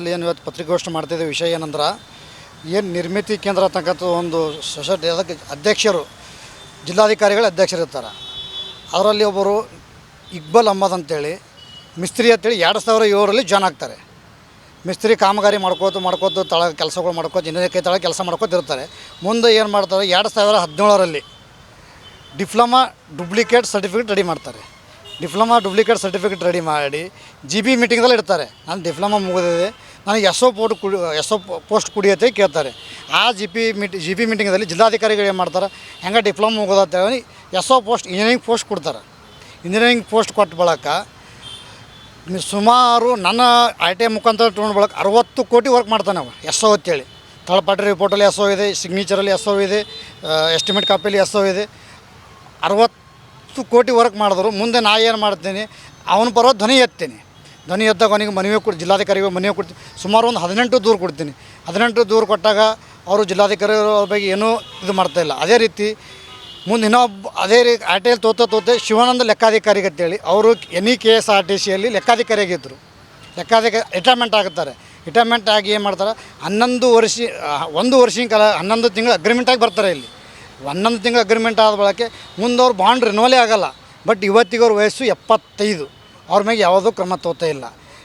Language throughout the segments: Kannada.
ಅಲ್ಲಿ ಏನು ಇವತ್ತು ಪತ್ರಿಕಾಗೋಷ್ಠಿ ಮಾಡ್ತಿದ್ದ ವಿಷಯ ಏನಂದ್ರೆ, ಏನು ನಿರ್ಮಿತಿ ಕೇಂದ್ರ ತಕ್ಕಂಥ ಒಂದು ಸೊಸೈಟಿ, ಅದಕ್ಕೆ ಅಧ್ಯಕ್ಷರು, ಜಿಲ್ಲಾಧಿಕಾರಿಗಳ ಅಧ್ಯಕ್ಷರಿರ್ತಾರೆ. ಅದರಲ್ಲಿ ಒಬ್ಬರು ಇಕ್ಬಲ್ ಅಹ್ಮದ್ ಅಂತೇಳಿ, ಮಿಸ್ತ್ರಿ ಅಂತೇಳಿ ಎರಡು ಸಾವಿರ ಏಳರಲ್ಲಿ ಜಾಯ್ನ್ ಆಗ್ತಾರೆ. ಮಿಸ್ತ್ರಿ ಕಾಮಗಾರಿ ಮಾಡ್ಕೋತ ಮಾಡ್ಕೋತ ತಳ ಕೆಲಸಗಳು ಮಾಡ್ಕೋತ ಇನ್ನೊಂದು ಕೈ ತಳ ಕೆಲಸ ಮಾಡ್ಕೋತಿರ್ತಾರೆ ಮುಂದೆ ಏನು ಮಾಡ್ತಾರೆ, ಎರಡು ಸಾವಿರ ಹದಿನೇಳರಲ್ಲಿ ಡಿಪ್ಲೊಮಾ ಡೂಪ್ಲಿಕೇಟ್ ಸರ್ಟಿಫಿಕೇಟ್ ರೆಡಿ ಮಾಡ್ತಾರೆ. ಡಿಪ್ಲೊಮಾ ಡೂಪ್ಲಿಕೇಟ್ ಸರ್ಟಿಫಿಕೇಟ್ ರೆಡಿ ಮಾಡಿ ಜಿ ಬಿ ಮೀಟಿಂಗ್ದಲ್ಲಿ ಇಡ್ತಾರೆ. ನಾನು ಡಿಪ್ಲೊಮಾ ಮುಗಿದಿದೆ. ನನಗೆ ಎಸ್ ಒ ಪೋಸ್ಟ್ ಕುಡಿ ಎಸ್ ಒ ಪೋಸ್ಟ್ ಕುಡಿಯತ್ತೆ ಕೇಳ್ತಾರೆ. ಆ G P meeting G P ಮೀಟಿಂಗಲ್ಲಿ ಜಿಲ್ಲಾಧಿಕಾರಿಗಳು ಏನು ಮಾಡ್ತಾರೆ? ಹೆಂಗೆ ಡಿಪ್ಲೊಮಾ ಮುಗಿದ ಹೇಳಿ S O post engineering post ಕೊಡ್ತಾರೆ. ಇಂಜಿನಿಯರಿಂಗ್ ಪೋಸ್ಟ್ ಕೊಟ್ಟ ಬಳಕ ಸುಮಾರು ನನ್ನ ಐ ಟಿ ಐ ಮುಖಾಂತರ ತೊಗೊಂಡು ಬಳಕ ಅರವತ್ತು ಕೋಟಿ ವರ್ಕ್ ಮಾಡ್ತಾನೆ ಅವ ಎಸ್ ಒ ಅಂತೇಳಿ. ತಳಪಾಟಿ ರಿಪೋರ್ಟಲ್ಲಿ ಎಸ್ ಒ ಇದೆ ಸಿಗ್ನೇಚರಲ್ಲಿ ಎಸ್ ಒ ಇದೆ ಎಸ್ಟಿಮೇಟ್ ಕಾಪಿಯಲ್ಲಿ ಎಸ್ ಒ ಇದೆ. ಅರವತ್ತು ಕೋಟಿ ವರ್ಕ್ ಮಾಡಿದ್ರು. ಮುಂದೆ ನಾ ಏನು ಮಾಡ್ತೀನಿ? ಅವನ ಪರ ಧ್ವನಿ ಎತ್ತೀನಿ. ಧ್ವನಿ ಎದ್ದಾಗ ಅವನಿಗೆ ಮನವಿ ಕೊಟ್ಟು ಜಿಲ್ಲಾಧಿಕಾರಿಗೆ ಮನವಿ ಕೊಡ್ತೀನಿ. ಸುಮಾರು ಒಂದು ಹದಿನೆಂಟು ದೂರು ಕೊಡ್ತೀನಿ. ಹದಿನೆಂಟು ದೂರು ಕೊಟ್ಟಾಗ ಅವರು ಜಿಲ್ಲಾಧಿಕಾರಿ ಬಗ್ಗೆ ಏನೂ ಇದು ಮಾಡ್ತಾಯಿಲ್ಲ ಅದೇ ರೀತಿ ಮುಂದೆ ಇನ್ನೊಬ್ಬ ಅದೇ ರೀ ಆರ್ ಟಿ ಎಲ್ ತೋತ ತೋತೆ ಶಿವಾನಂದ ಲೆಕ್ಕಾಧಿಕಾರಿ ಅಂತೇಳಿ ಅವರು N K S R T ಸಿಯಲ್ಲಿ ಲೆಕ್ಕಾಧಿಕಾರಿಯಾಗಿದ್ದರು ಲೆಕ್ಕಾಧಿಕಾರಿ ರಿಟೈರ್ಮೆಂಟ್ ಆಗುತ್ತಾರೆ ರಿಟೈರ್ಮೆಂಟ್ ಆಗಿ ಏನು ಮಾಡ್ತಾರೆ? ಹನ್ನೊಂದು ವರ್ಷ ಒಂದು ವರ್ಷಿನ ಕಾಲ, ಹನ್ನೊಂದು ತಿಂಗಳು ಅಗ್ರಿಮೆಂಟಾಗಿ ಬರ್ತಾರೆ ಇಲ್ಲಿ. ಹನ್ನೊಂದು ತಿಂಗಳು ಅಗ್ರಿಮೆಂಟ್ ಆದ ಬಳಕೆ ಮುಂದೆ ಅವ್ರು ಬಾಂಡ್ ರಿನೋಲೇ ಆಗೋಲ್ಲ. ಬಟ್ ಇವತ್ತಿಗೆ ವಯಸ್ಸು ಎಪ್ಪತ್ತೈದು. ಅವ್ರ ಮೇಲೆ ಯಾವುದೂ ಕ್ರಮ ತೋತಾ ಇಲ್ಲ.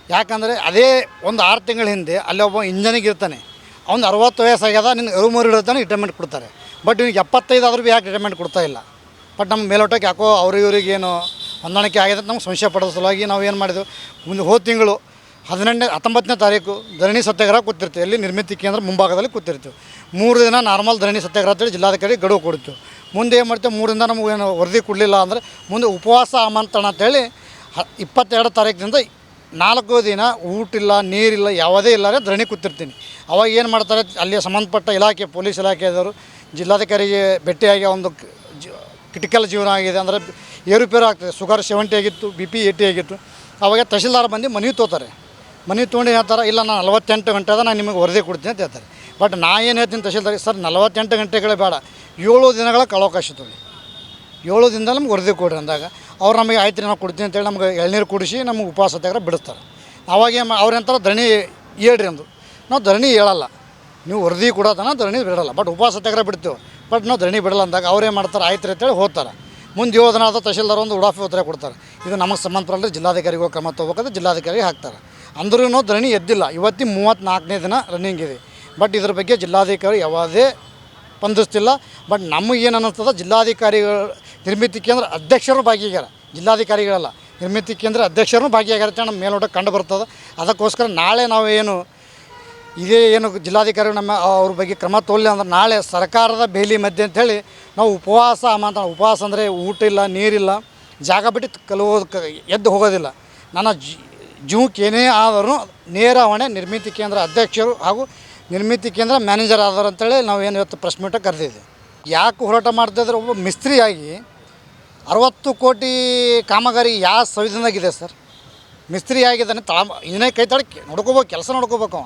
ಯಾಕಂದರೆ ಅದೇ ಒಂದು ಆರು ತಿಂಗಳ ಹಿಂದೆ ಅಲ್ಲಿ ಒಬ್ಬ ಇಂಜನಿಗೆ ಇರ್ತಾನೆ. ಅವ್ನು ಅರವತ್ತು ವಯಸ್ಸಾಗ್ಯದ ನಿನ್ನ ಅರುಮರು ಇರ್ತಾನೆ ರಿಟೈರ್ಮೆಂಟ್ ಕೊಡ್ತಾರೆ. ಬಟ್ ಇವ್ನಿಗೆ ಎಪ್ಪತ್ತೈದು ಆದರೂ ಭೀ ಯಾಕೆ ರಿಟೈರ್ಮೆಂಟ್ ಕೊಡ್ತಾ ಇಲ್ಲ? ಬಟ್ ನಮ್ಮ ಮೇಲೋಟಕ್ಕೆ ಯಾಕೋ ಅವ್ರ ಇವ್ರಿಗೇನು ಹೊಂದಾಣಿಕೆ ಆಗಿದೆ ಅಂತ ನಮ್ಗೆ ಸಂಶಯ ಪಡೋದ್ರ ಸಲುವಾಗಿ ನಾವು ಏನು ಮಾಡಿದ್ವು? ಮುಂದೆ ಹೋದ ತಿಂಗಳು ಹದಿನೆಂಟನೇ, ಹತ್ತೊಂಬತ್ತನೇ ತಾರೀಕು ಧರಣಿ ಸತ್ಯಾಗ್ರಹ ಕೂತಿರ್ತೀವಿ ಎಲ್ಲಿ ನಿರ್ಮಿತಿ ಕೇಂದ್ರ ಮುಂಭಾಗದಲ್ಲಿ ಕೂತಿರ್ತೀವಿ ಮೂರು ದಿನ ನಾರ್ಮಲ್ ಧರಣಿ ಸತ್ಯಾಗ್ರಹ ಅಂತೇಳಿ ಜಿಲ್ಲಾಧಿಕಾರಿ ಗಡುವು ಕೊಡ್ತೀವಿ ಮುಂದೆ ಏನು ಮಾಡ್ತೀವಿ? ಮೂರು ದಿನ ನಮಗೆ ಏನು ವರದಿ ಕೊಡಲಿಲ್ಲ ಅಂದರೆ ಮುಂದೆ ಉಪವಾಸ ಆಮಂತ್ರಣ ಅಂತೇಳಿ ಹ, ಇಪ್ಪತ್ತೆರಡು ತಾರೀಕಿನಿಂದ ನಾಲ್ಕು ದಿನ ಊಟ ಇಲ್ಲ ನೀರಿಲ್ಲ ಯಾವುದೇ ಇಲ್ಲಾರೆ ಧರಣಿ ಕೂತಿರ್ತೀನಿ. ಅವಾಗ ಏನು ಮಾಡ್ತಾರೆ? ಅಲ್ಲಿ ಸಂಬಂಧಪಟ್ಟ ಇಲಾಖೆ, ಪೊಲೀಸ್ ಇಲಾಖೆಯವರು ಜಿಲ್ಲಾಧಿಕಾರಿಗೆ ಭೇಟಿಯಾಗಿ ಒಂದು ಕ್ರಿಟಿಕಲ್ ಜೀವನ ಆಗಿದೆ ಅಂದರೆ ಏರುಪೇರು ಆಗ್ತದೆ. ಶುಗರ್ ಸೆವೆಂಟಿ ಆಗಿತ್ತು, ಬಿ ಪಿ ಏಯ್ಟಿ ಆಗಿತ್ತು. ಅವಾಗ ತಹಶೀಲ್ದಾರ್ ಬಂದು ಮನೆ ತೋತಾರೆ. ಮನೆ ತೊಗೊಂಡು ಹೇಳ್ತಾರೆ, ಇಲ್ಲ ನಾನು ನಲವತ್ತೆಂಟು ಗಂಟೆ ಅದ ನಾನು ನಿಮಗೆ ವರದಿ ಕೊಡ್ತೀನಿ ಅಂತ ಹೇಳ್ತಾರೆ. ಬಟ್ ನಾ ಏನು ಹೇಳ್ತೀನಿ ತಹಶೀಲ್ದಾರ್, ಸರ್, ನಲವತ್ತೆಂಟು ಗಂಟೆಗಳೇ ಬೇಡ. ಏಳು ದಿನಗಳ ಕಳವಕಾಶ ತೊಗೊಳ್ಳಿ. ಏಳು ದಿನದಲ್ಲಿ ನಮ್ಗೆ ವರದಿ ಕೊಡ್ರಿ ಅಂದಾಗ, ಅವ್ರು ನಮಗೆ, ಆಯ್ತು ನಾವು ಕೊಡ್ತೀನಿ ಅಂತೇಳಿ ನಮ್ಗೆ ಎಳ್ನೀರು ಕುಡಿಸಿ ನಮ್ಗೆ ಉಪವಾಸ ತೆಗೆದ್ರೆ ಬಿಡಿಸ್ತಾರೆ. ಅವಾಗ ಅವ್ರು ಏನಂತಾರೆ ಧರಣಿ ಹೇಳ್ರಿ ಅಂದರು. ನಾವು ಧರಣಿ ಹೇಳಲ್ಲ. ನೀವು ವರದಿ ಕೊಡೋದನ್ನ ಧರಣಿ ಬಿಡೋಲ್ಲ. ಬಟ್ ಉಪವಾಸ ತೆಗೆದ್ರೆ ಬಿಡ್ತೀವಿ. ಬಟ್ ನಾವು ಧರಣಿ ಬಿಡಲ್ಲ ಅಂದಾಗ ಅವ್ರೇನು ಮಾಡ್ತಾರೆ, ಆಯ್ತು ರೀ ಅಂತೇಳಿ ಹೋಗ್ತಾರೆ. ಮುಂದೆ ದಿನ ಆದ ಒಂದು ಉಡಾಫಿ ಉತ್ತರ ಕೊಡ್ತಾರೆ. ಇದು ನಮಗೆ ಸಂಬಂಧಪಟ್ಟ ಜಿಲ್ಲಾಧಿಕಾರಿಗಳು ಕ್ರಮ ತೊಗೋಬೇಕಂದ್ರೆ ಜಿಲ್ಲಾಧಿಕಾರಿಗೆ ಹಾಕ್ತಾರೆ. ಅಂದ್ರೂ ಧರಣಿ ಎದ್ದಿಲ್ಲ. ಇವತ್ತಿ ಮೂವತ್ತ್ನಾಲ್ಕನೇ ದಿನ ರನ್ನಿಂಗ್ ಇದೆ. ಬಟ್ ಇದ್ರ ಬಗ್ಗೆ ಜಿಲ್ಲಾಧಿಕಾರಿ ಯಾವುದೇ ಸ್ಪಂದಿಸ್ತಿಲ್ಲ ಬಟ್ ನಮಗೆ ಏನು ಅನ್ನಿಸ್ತದ? ಜಿಲ್ಲಾಧಿಕಾರಿಗಳು ನಿರ್ಮಿತಿ ಕೇಂದ್ರ ಅಧ್ಯಕ್ಷರು ಭಾಗಿಯಾಗ್ಯಾರ. ಜಿಲ್ಲಾಧಿಕಾರಿಗಳಲ್ಲ. ನಿರ್ಮಿತಿ ಕೇಂದ್ರ ಅಧ್ಯಕ್ಷರು ಭಾಗಿಯಾಗ್ಯಾರ ನಮ್ಮ ಮೇಲ್ನೋಟಕ್ಕೆ ಕಂಡು ಬರ್ತದೆ. ಅದಕ್ಕೋಸ್ಕರ ನಾಳೆ ನಾವು ಏನು ಇದೇ ಏನು ಜಿಲ್ಲಾಧಿಕಾರಿ ನಮ್ಮ ಅವ್ರ ಬಗ್ಗೆ ಕ್ರಮ ತೋಲಿಲ್ಲ ಅಂದ್ರೆ ನಾಳೆ ಸರ್ಕಾರದ ಬೇಲಿ ಮಧ್ಯೆ ಅಂಥೇಳಿ ನಾವು ಉಪವಾಸ ಮಾತ ಉಪವಾಸ ಅಂದರೆ ಊಟ ಇಲ್ಲ, ನೀರಿಲ್ಲ. ಜಾಗ ಬಿಟ್ಟು ಕಲುವುದು ಕ ಎದ್ದು ಹೋಗೋದಿಲ್ಲ. ನನ್ನ ಜಿ- ಜೀವಕ್ಕೆ ಏನೇ ಆದರೂ ನೇರ ಹೊಣೆ ನಿರ್ಮಿತಿ ಕೇಂದ್ರ ಅಧ್ಯಕ್ಷರು ಹಾಗೂ ನಿರ್ಮಿತಿ ಕೇಂದ್ರ ಮ್ಯಾನೇಜರ್ ಆದರು ಅಂತೇಳಿ ನಾವು ಏನು ಇವತ್ತು ಪ್ರೆಸ್ ಮೀಟ ಕರೆದಿದ್ದೆ ಯಾಕೆ ಹೋರಾಟ ಮಾಡ್ತಿದ್ರೆ ಒಬ್ಬ ಮಿಸ್ತ್ರಿಯಾಗಿ ಅರವತ್ತು ಕೋಟಿ ಕಾಮಗಾರಿ ಯಾವ ಸಂವಿಧಾನದಾಗಿದೆ ಸರ್? ಮಿಸ್ತ್ರಿ ಆಗಿದ್ದಾನೆ ತಾ ಇನ್ನೇ ಕೈ ತಡಕ್ಕೆ ನೋಡ್ಕೋಬೇಕು, ಕೆಲಸ ನೋಡ್ಕೋಬೇಕು ಅವ.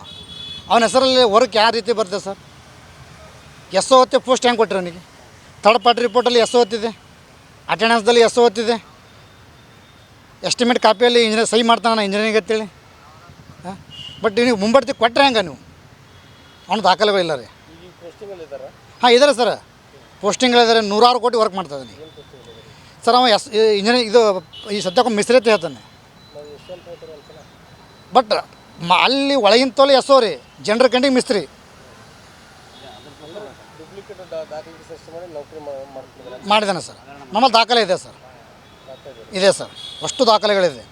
ಅವನ ಹೆಸರಲ್ಲಿ ವರ್ಕ್ ಯಾವ ರೀತಿ ಬರ್ತದೆ ಸರ್? ಎಸ್ ಒ ಹೊತ್ತೆ ಪೋಸ್ಟ್ ಹೆಂಗೆ ಕೊಟ್ಟರು ಅವನಿಗೆ? ಥರ್ಡ್ ಪಾರ್ಟಿ ರಿಪೋರ್ಟಲ್ಲಿ ಎಸ್ ಹೊತ್ತಿದೆ ಅಟೆಂಡೆನ್ಸ್ದಲ್ಲಿ ಎಸ್ ಹೊತ್ತಿದೆ ಎಸ್ಟಿಮೇಟ್ ಕಾಪಿಯಲ್ಲಿ ಇಂಜಿನಿಯರ್ ಸಹಿ ಮಾಡ್ತಾನೆ ಇಂಜಿನಿಯರಿಂಗ್ ಅಂತೇಳಿ ಹಾಂ? ಬಟ್ ನೀವು ಮುಂಬಡ್ತಿ ಕೊಟ್ಟರೆ ಹಂಗೆ ನೀವು? ಅವ್ನ ದಾಖಲೆಗಳಿಲ್ಲ ರೀ. ಹಾಂ ಇದ್ದಾರೆ ಸರ್ ಪೋಸ್ಟಿಂಗ್ಗಳಿದ್ದಾರೆ ನೂರಾರು ಕೋಟಿ ವರ್ಕ್ ಮಾಡ್ತಾ ಸರ್ ಅವ ಎಸ್ ಇಂಜಿನಿಯರಿಂಗ್ ಇದು, ಈ ಸದ್ಯಕ್ಕೆ ಮಿಸ್ರಿ ಅಂತ ಹೇಳ್ತಾನೆ. ಬಟ್ ಅಲ್ಲಿ ಒಳಗಿನ ತೋಲೆ ಎಸ್ಸೋ ರೀ, ಜನರ ಕಂಡಿಗೆ ಮಿಸ್ತ್ರಿ. ಮಾಡಿದ್ದಾನೆ ಸರ್ ನಮ್ಮಲ್ಲಿ ದಾಖಲೆ ಇದೆ ಸರ್ ಇದೆ ಸರ್ ಅಷ್ಟು ದಾಖಲೆಗಳಿದೆ.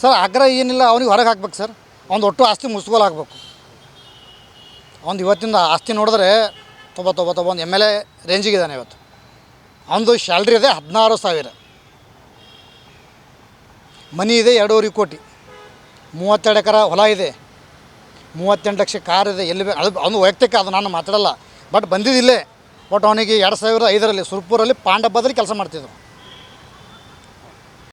ಸರ್ ಆಗ್ರಹ ಏನಿಲ್ಲ ಅವ್ನಿಗೆ ಹೊರಗೆ ಹಾಕ್ಬೇಕು ಸರ್. ಅವ್ನು ಒಟ್ಟು ಆಸ್ತಿ ಮುಸ್ಗೋಲ್ ಹಾಕ್ಬೇಕು. ಅವ್ನು ಇವತ್ತಿಂದ ಆಸ್ತಿ ನೋಡಿದ್ರೆ ತೊಬ ತೊಬ ತೊಬ ಒಂದು ಎಂ ಎಲ್ ಎ ರೇಂಜಿಗಿದ್ದಾನೆ ಇವತ್ತು. ಅವನದು ಸ್ಯಾಲ್ರಿ ಇದೆ ಹದಿನಾರು ಸಾವಿರ. ಮನಿ ಇದೆ ಎರಡೂವರೆ ಕೋಟಿ. ಮೂವತ್ತೆರಡು ಎಕರೆ ಹೊಲ ಇದೆ. ಮೂವತ್ತೆಂಟು ಲಕ್ಷ ಕಾರ್ ಇದೆ ಎಲ್ಲಿ ಅದು ಅವನು ವೈಯಕ್ತಿಕ ಅದು ನಾನು ಮಾತಾಡಲ್ಲ. ಬಟ್ ಬಂದಿದ್ದಿಲ್ಲೇ. ಬಟ್ ಅವನಿಗೆ ಎರಡು ಸಾವಿರದ ಐದರಲ್ಲಿ ಸುರ್ಪುರಲ್ಲಿ ಪಾಂಡಬ್ಬದಲ್ಲಿ ಕೆಲಸ ಮಾಡ್ತಿದ್ರು.